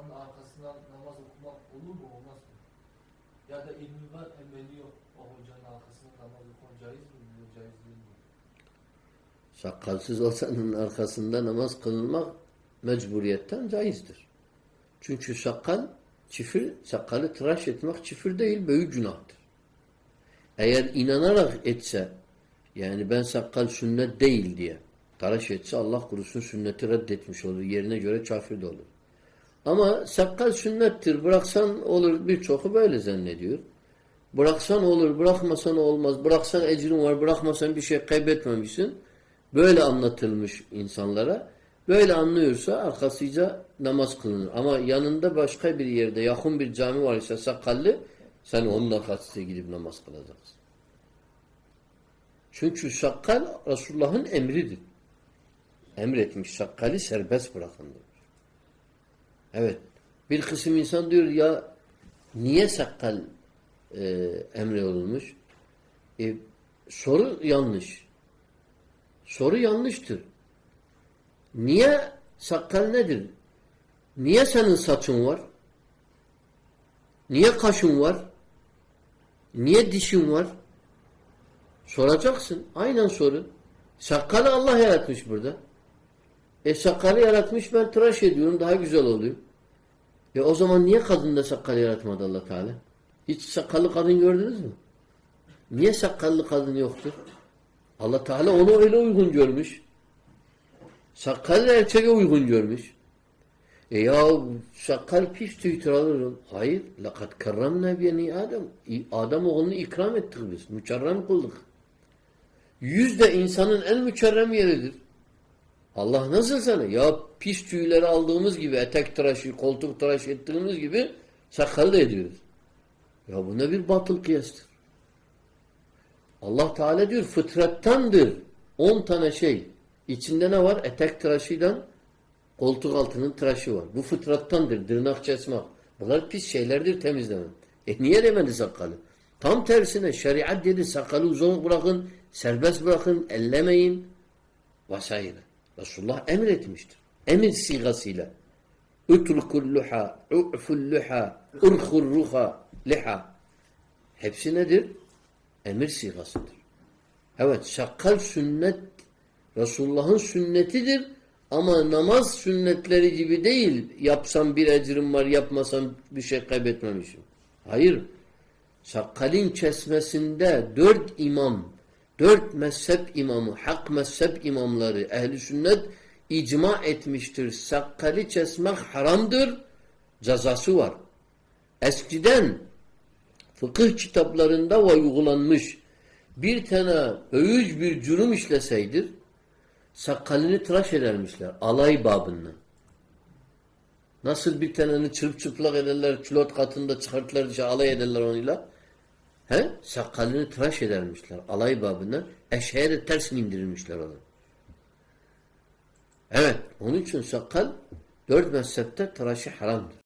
hocanın arkasından namaz okumak olur mu olmaz mı? Ya da ilmi var emeli yok. O hocanın arkasından namaz okumak caiz mi? Caiz değil mi? Sakalsız hocanın arkasında namaz kılınmak mecburiyetten caizdir. Çünkü sakal çifir, sakalı tıraş etmek çifir değil, büyük günahtır. Eğer inanarak etse, yani ben sakal sünnet değil diye tıraş etse Allah kurusun sünneti reddetmiş olur. Yerine göre kafir de olur. Ama sakal sünnettir. Bıraksan olur. Birçoku böyle zannediyor. Bıraksan olur, bırakmasan olmaz. Bıraksan ecrin var, bırakmasan bir şey kaybetmemişsin. Böyle anlatılmış insanlara. Böyle anlıyorsa arkasıca namaz kılınır. Ama yanında başka bir yerde yakın bir cami var ise sakallı sen onun arkasına gidip namaz kılacaksın. Çünkü sakal Resulullah'ın emridir. Emretmiş sakalı serbest bırakın demiş. Evet. Bir kısım insan diyor ya niye sakal e, emrolunmuş? E, soru yanlış. Soru yanlıştır. Niye sakal nedir? Niye senin saçın var? Niye kaşın var? Niye dişin var? Soracaksın. Aynen soru. Sakalı Allah yaratmış burada. E sakalı yaratmış ben tıraş ediyorum daha güzel oluyor. E o zaman niye kadında sakal yaratmadı allah Teala? Hiç sakallı kadın gördünüz mü? Niye sakallı kadın yoktur? allah Teala onu öyle uygun görmüş. Sakallı erkeğe uygun görmüş. E ya sakal pis tüytür alırım. Hayır. Lakat kerramna beni Adem. Adam oğlunu ikram ettik biz. Mükerrem kıldık. Yüzde insanın en mükerrem yeridir. Allah nasıl sana? Ya pis tüyleri aldığımız gibi etek tıraşı, koltuk tıraşı ettiğimiz gibi sakal da ediyoruz. Ya bu ne bir batıl kıyastır. Allah Teala diyor fıtrattandır. On tane şey. İçinde ne var? Etek tıraşıyla koltuk altının tıraşı var. Bu fıtrattandır. Dırnak kesmek. Bunlar pis şeylerdir temizlemen. E niye demedi sakalı? Tam tersine şeriat dedi sakalı uzun bırakın, serbest bırakın, ellemeyin vesaire. Resulullah emretmiştir. Emir sigasıyla. Utrukul luha, u'ful luha, urkhul ruha, liha. Hepsi nedir? Emir sigasıdır. Evet, sakal sünnet Resulullah'ın sünnetidir ama namaz sünnetleri gibi değil. Yapsam bir ecrim var, yapmasam bir şey kaybetmemişim. Hayır. Sakalin kesmesinde dört imam, dört mezhep imamı, hak mezhep imamları, ehli sünnet icma etmiştir. Sakali kesmek haramdır, cezası var. Eskiden fıkıh kitaplarında ve uygulanmış bir tane övüz bir cürüm işleseydir, sakalını tıraş edermişler. Alay babından. Nasıl bir taneni çırp çıplak ederler, külot katında çıkartırlar, alay ederler onunla. He? Sakalını tıraş edermişler. Alay babından. Eşeğe de ters indirirmişler onu. Evet. Onun için sakal dört mezhepte tıraşı haramdır.